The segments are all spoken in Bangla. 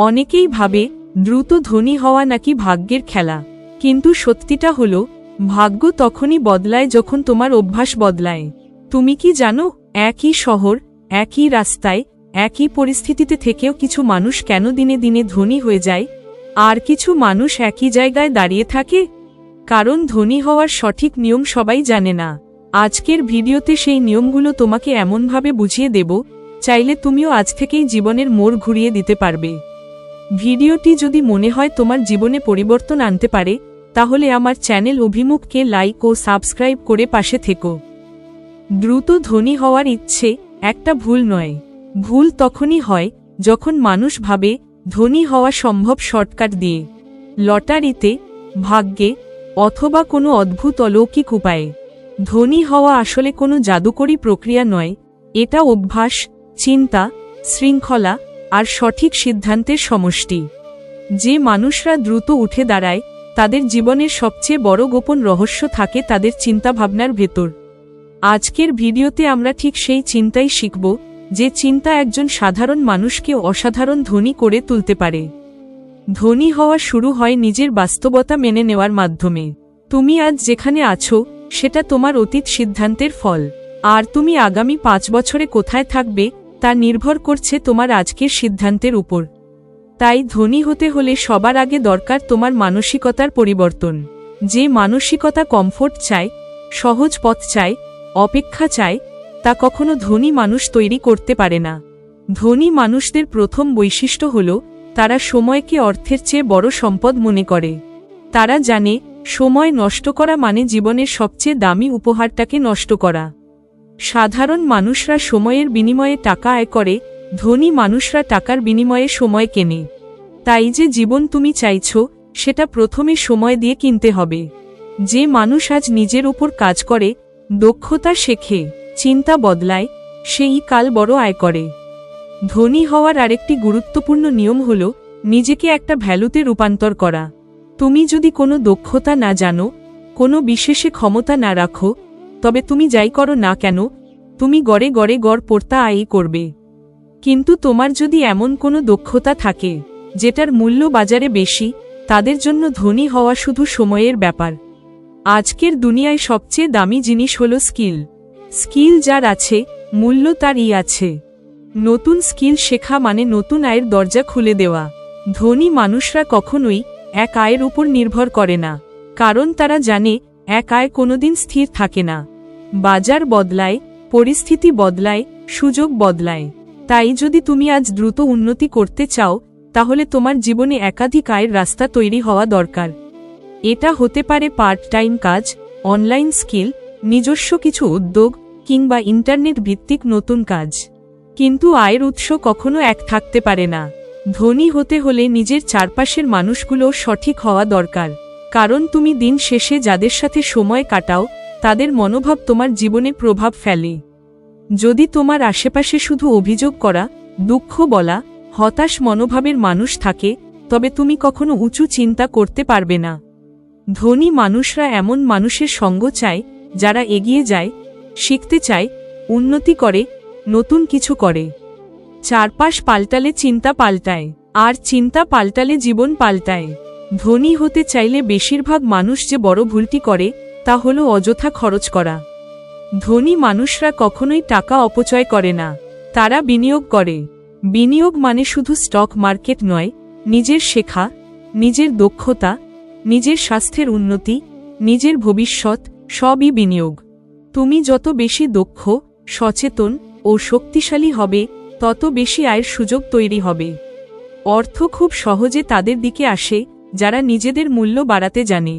অনেকেই ভাবে, দ্রুত ধনী হওয়া নাকি ভাগ্যের খেলা। কিন্তু সত্যিটা হলো, ভাগ্য তখনই বদলায় যখন তোমার অভ্যাস বদলায়। তুমি কি জানো, একই শহর, একই রাস্তায়, একই পরিস্থিতিতে থেকেও কিছু মানুষ কেন দিনে দিনে ধনী হয়ে যায়? আর কিছু মানুষ একই জায়গায় দাঁড়িয়ে থাকে? কারণ ধনী হওয়ার সঠিক নিয়ম সবাই জানে না। আজকের ভিডিওতে সেই নিয়মগুলো তোমাকে এমনভাবে বুঝিয়ে দেব, চাইলে তুমিও আজ থেকেই জীবনের মোড় ঘুরিয়ে দিতে পারবে। ভিডিওটি যদি মনে হয় তোমার জীবনে পরিবর্তন আনতে পারে, তাহলে আমার চ্যানেল অভিমুখকে লাইক ও সাবস্ক্রাইব করে পাশে থেকো। দ্রুত ধনী হওয়ার ইচ্ছে একটা ভুল নয়। ভুল তখনই হয় যখন মানুষ ভাবে ধনী হওয়া সম্ভব শর্টকাট দিয়ে, লটারিতে, ভাগ্যে অথবা কোনো অদ্ভুত অলৌকিক উপায়ে। ধনী হওয়া আসলে কোনো জাদুকরী প্রক্রিয়া নয়, এটা অভ্যাস, চিন্তা, শৃঙ্খলা আর সঠিক সিদ্ধান্তের সমষ্টি। যে মানুষরা দ্রুত উঠে দাঁড়ায়, তাদের জীবনের সবচেয়ে বড় গোপন রহস্য থাকে তাদের চিন্তাভাবনার ভেতর। আজকের ভিডিওতে আমরা ঠিক সেই চিন্তাই শিখব, যে চিন্তা একজন সাধারণ মানুষকে অসাধারণ ধনী করে তুলতে পারে। ধনী হওয়া শুরু হয় নিজের বাস্তবতা মেনে নেওয়ার মাধ্যমে। তুমি আজ যেখানে আছো, সেটা তোমার অতীত সিদ্ধান্তের ফল। আর তুমি আগামী পাঁচ বছরে কোথায় থাকবে তা নির্ভর করছে তোমার আজকের সিদ্ধান্তের উপর। তাই ধনী হতে হলে সবার আগে দরকার তোমার মানসিকতার পরিবর্তন। যে মানসিকতা কমফোর্ট চায়, সহজ পথ চায়, অপেক্ষা চায়, তা কখনো ধনী মানুষ তৈরি করতে পারে না। ধনী মানুষদের প্রথম বৈশিষ্ট্য হল, তারা সময়কে অর্থের চেয়ে বড় সম্পদ মনে করে। তারা জানে, সময় নষ্ট করা মানে জীবনের সবচেয়ে দামি উপহারটাকে নষ্ট করা। সাধারণ মানুষরা সময়ের বিনিময়ে টাকা আয় করে, ধনী মানুষরা টাকার বিনিময়ে সময় কেনে। তাই যে জীবন তুমি চাইছ, সেটা প্রথমে সময় দিয়ে কিনতে হবে। যে মানুষ আজ নিজের উপর কাজ করে, দক্ষতা শেখে, চিন্তা বদলায়, সেই কাল বড় আয় করে। ধনী হওয়ার আরেকটি গুরুত্বপূর্ণ নিয়ম হল, নিজেকে একটা ভ্যালুতে রূপান্তর করা। তুমি যদি কোনো দক্ষতা না জানো, কোনো বিশেষে ক্ষমতা না রাখো তবে তুমি যাই করো না কেন, তুমি গড়ে গড়ে গড় পড়তা আয়ই করবে। কিন্তু তোমার যদি এমন কোনো দক্ষতা থাকে, যেটার মূল্য বাজারে বেশি, তাদের জন্য ধনী হওয়া শুধু সময়ের ব্যাপার। আজকের দুনিয়ায় সবচেয়ে দামি জিনিস হল স্কিল। স্কিল যার আছে, মূল্য তারই আছে। নতুন স্কিল শেখা মানে নতুন আয়ের দরজা খুলে দেওয়া। ধনী মানুষরা কখনোই এক আয়ের উপর নির্ভর করে না, কারণ তারা জানে, এক আয় কোনোদিন স্থির থাকে না। বাজার বদলায়, পরিস্থিতি বদলায়, সুযোগ বদলায়। তাই যদি তুমি আজ দ্রুত উন্নতি করতে চাও, তাহলে তোমার জীবনে একাধিক আয়ের রাস্তা তৈরি হওয়া দরকার। এটা হতে পারে পার্ট টাইম কাজ, অনলাইন স্কিল, নিজস্ব কিছু উদ্যোগ, কিংবা ইন্টারনেট ভিত্তিক নতুন কাজ। কিন্তু আয়ের উৎস কখনো এক থাকতে পারে না। ধনী হতে হলে নিজের চারপাশের মানুষগুলো সঠিক হওয়া দরকার। কারণ তুমি দিন শেষে যাদের সাথে সময় কাটাও তাদের মনোভাব তোমার জীবনে প্রভাব ফেলে। যদি তোমার আশেপাশে শুধু অভিযোগ করা, দুঃখ বলা, হতাশ মনোভাবের মানুষ থাকে, তবে তুমি কখনো উঁচু চিন্তা করতে পারবে না। ধনী মানুষরা এমন মানুষের সঙ্গ চায়, যারা এগিয়ে যায়, শিখতে চায়, উন্নতি করে, নতুন কিছু করে। চারপাশ পাল্টালে চিন্তা পাল্টায়, আর চিন্তা পাল্টালে জীবন পাল্টায়। ধনী হতে চাইলে বেশিরভাগ মানুষ যে বড় ভুলটি করে তা হল অযথা খরচ করা। ধনী মানুষরা কখনোই টাকা অপচয় করে না, তারা বিনিয়োগ করে। বিনিয়োগ মানে শুধু স্টক মার্কেট নয়, নিজের শেখা, নিজের দক্ষতা, নিজের স্বাস্থ্যের উন্নতি, নিজের ভবিষ্যৎ, সবই বিনিয়োগ। তুমি যত বেশি দক্ষ, সচেতন ও শক্তিশালী হবে, তত বেশি আয়ের সুযোগ তৈরি হবে। অর্থ খুব সহজে তাদের দিকে আসে, যারা নিজেদের মূল্য বাড়াতে জানে।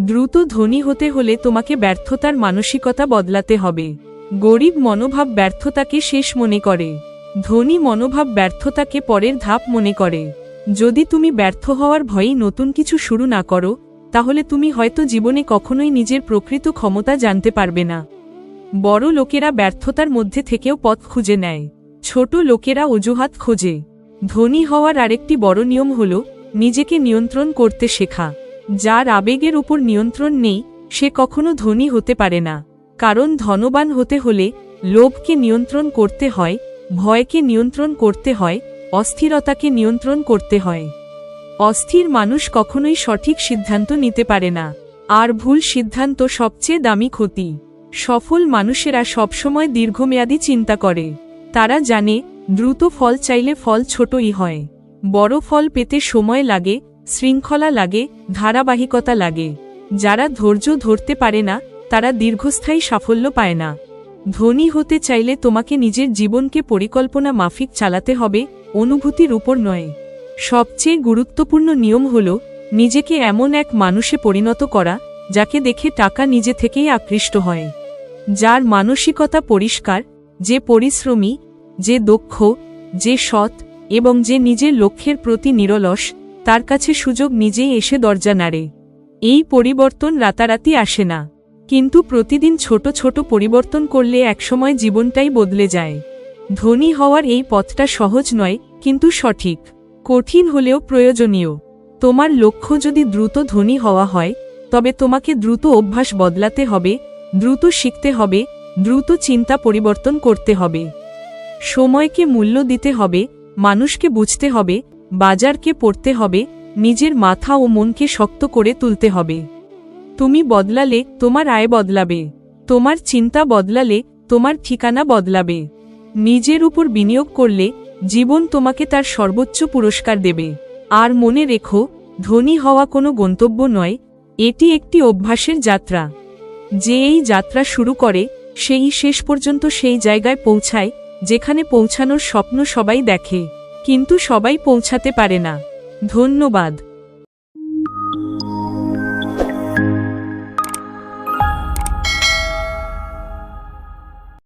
দ্রুত ধনী হতে হলে তোমাকে ব্যর্থতার মানসিকতা বদলাতে হবে। গরিব মনোভাব ব্যর্থতাকে শেষ মনে করে। ধনী মনোভাব ব্যর্থতাকে পরের ধাপ মনে করে। যদি তুমি ব্যর্থ হওয়ার ভয়েই নতুন কিছু শুরু না করো, তাহলে তুমি হয়তো জীবনে কখনোই নিজের প্রকৃত ক্ষমতা জানতে পারবে না। বড় লোকেরা ব্যর্থতার মধ্যে থেকেও পথ খুঁজে নেয়। ছোট লোকেরা অজুহাত খোঁজে। ধনী হওয়ার আরেকটি বড় নিয়ম হল, নিজেকে নিয়ন্ত্রণ করতে শেখা। যার আবেগের উপর নিয়ন্ত্রণ নেই, সে কখনো ধনী হতে পারে না। কারণ ধনবান হতে হলে লোভকে নিয়ন্ত্রণ করতে হয়, ভয়কে নিয়ন্ত্রণ করতে হয়, অস্থিরতাকে নিয়ন্ত্রণ করতে হয়। অস্থির মানুষ কখনোই সঠিক সিদ্ধান্ত নিতে পারে না। আর ভুল সিদ্ধান্ত সবচেয়ে দামি ক্ষতি। সফল মানুষেরা সবসময় দীর্ঘমেয়াদী চিন্তা করে। তারা জানে, দ্রুত ফল চাইলে ফল ছোটই হয়। বড় ফল পেতে সময় লাগে শৃঙ্খলা লাগে, ধারাবাহিকতা লাগে। যারা ধৈর্য ধরতে পারে না, তারা দীর্ঘস্থায়ী সাফল্য পায় না। ধনী হতে চাইলে তোমাকে নিজের জীবনকে পরিকল্পনা মাফিক চালাতে হবে, অনুভূতির উপর নয়। সবচেয়ে গুরুত্বপূর্ণ নিয়ম হল, নিজেকে এমন এক মানুষে পরিণত করা, যাকে দেখে টাকা নিজে থেকেই আকৃষ্ট হয়। যার মানসিকতা পরিষ্কার, যে পরিশ্রমী, যে দক্ষ, যে সৎ, এবং যে নিজের লক্ষ্যের প্রতি নিরলস তার কাছে সুযোগ নিজেই এসে দরজা নাড়ে। এই পরিবর্তন রাতারাতি আসে না। কিন্তু প্রতিদিন ছোট ছোট পরিবর্তন করলে একসময় জীবনটাই বদলে যায়। ধনী হওয়ার এই পথটা সহজ নয়, কিন্তু সঠিক। কঠিন হলেও প্রয়োজনীয়। তোমার লক্ষ্য যদি দ্রুত ধনী হওয়া হয়, তবে তোমাকে দ্রুত অভ্যাস বদলাতে হবে, দ্রুত শিখতে হবে, দ্রুত চিন্তা পরিবর্তন করতে হবে। সময়কে মূল্য দিতে হবে, মানুষকে বুঝতে হবে বাজারকে পড়তে হবে, নিজের মাথা ও মনকে শক্ত করে তুলতে হবে। তুমি বদলালে তোমার আয় বদলাবে, তোমার চিন্তা বদলালে তোমার ঠিকানা বদলাবে। নিজের উপর বিনিয়োগ করলে জীবন তোমাকে তার সর্বোচ্চ পুরস্কার দেবে। আর মনে রেখো, ধনী হওয়া কোনো গন্তব্য নয়, এটি একটি অভ্যাসের যাত্রা। যে এই যাত্রা শুরু করে, সেই শেষ পর্যন্ত সেই জায়গায় পৌঁছায়, যেখানে পৌঁছানোর স্বপ্ন সবাই দেখে। কিন্তু সবাই পৌঁছাতে পারে না। ধন্যবাদ।